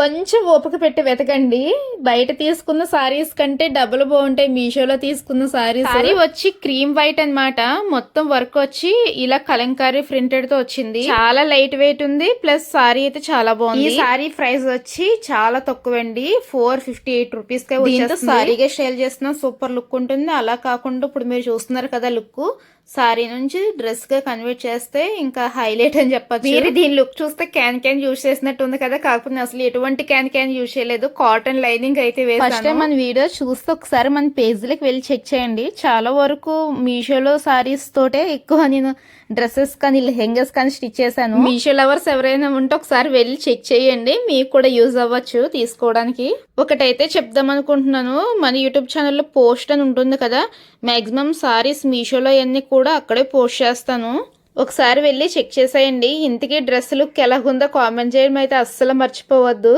కొంచెం ఓపిక పెట్టి వెతకండి. బయట తీసుకున్న సారీస్ కంటే డబ్బులు బాగుంటాయి. మీషోలో తీసుకున్న సారీస్ సారీ వచ్చి క్రీమ్ వైట్ అన్నమాట. మొత్తం వర్క్ వచ్చి ఇలా కలంకారీ ప్రింటెడ్తో వచ్చింది. చాలా లైట్ వెయిట్ ఉంది. ప్లస్ సారీ అయితే చాలా బాగుంది. ఈ సారీ ప్రైస్ వచ్చి చాలా తక్కువ అండి ఫోర్ ఫిఫ్టీ ఎయిట్ రూపీస్ కే సారీగా సేల్ చేస్తున్న. సూపర్ లుక్ ఉంటుంది. అలా కాకుండా ఇప్పుడు మీరు చూస్తున్నారు కదా లుక్ సారీ నుంచి డ్రెస్గా కన్వర్ట్ చేస్తే ఇంకా హైలైట్ అని చెప్పచ్చు. మీరు దీని లుక్ చూస్తే క్యాన్ క్యాన్ యూజ్ చేసినట్టు ఉంది కదా. కాకపోతే అసలు ఎటువంటి క్యాన్ క్యాన్ యూజ్ చేయలేదు. కాటన్ లైనింగ్ అయితే ఫస్ట్ టైం మన వీడియో చూస్తే ఒకసారి మన పేజ్లకు వెళ్ళి చెక్ చేయండి. చాలా వరకు మీషోలో సారీస్ తోటే ఎక్కువ నేను డ్రెస్సెస్ కానీ లెహెంగస్ కానీ స్టిచ్ చేశాను. మీషో లవర్స్ ఎవరైనా ఉంటే ఒకసారి వెళ్ళి చెక్ చేయండి. మీకు కూడా యూజ్ అవ్వచ్చు తీసుకోవడానికి. ఒకటైతే చెప్దాం అనుకుంటున్నాను. మన యూట్యూబ్ ఛానల్లో పోస్ట్ అని ఉంటుంది కదా. మాక్సిమం సారీస్ మీషోలో అన్ని కూడా కూడా అక్కడే పోస్ట్ చేస్తాను. ఒకసారి వెళ్ళి చెక్ చేసేయండి. ఇంతకీ డ్రెస్ లుక్ ఎలాగుందో కామెంట్ చేయడం అయితే అస్సలు మర్చిపోవద్దు.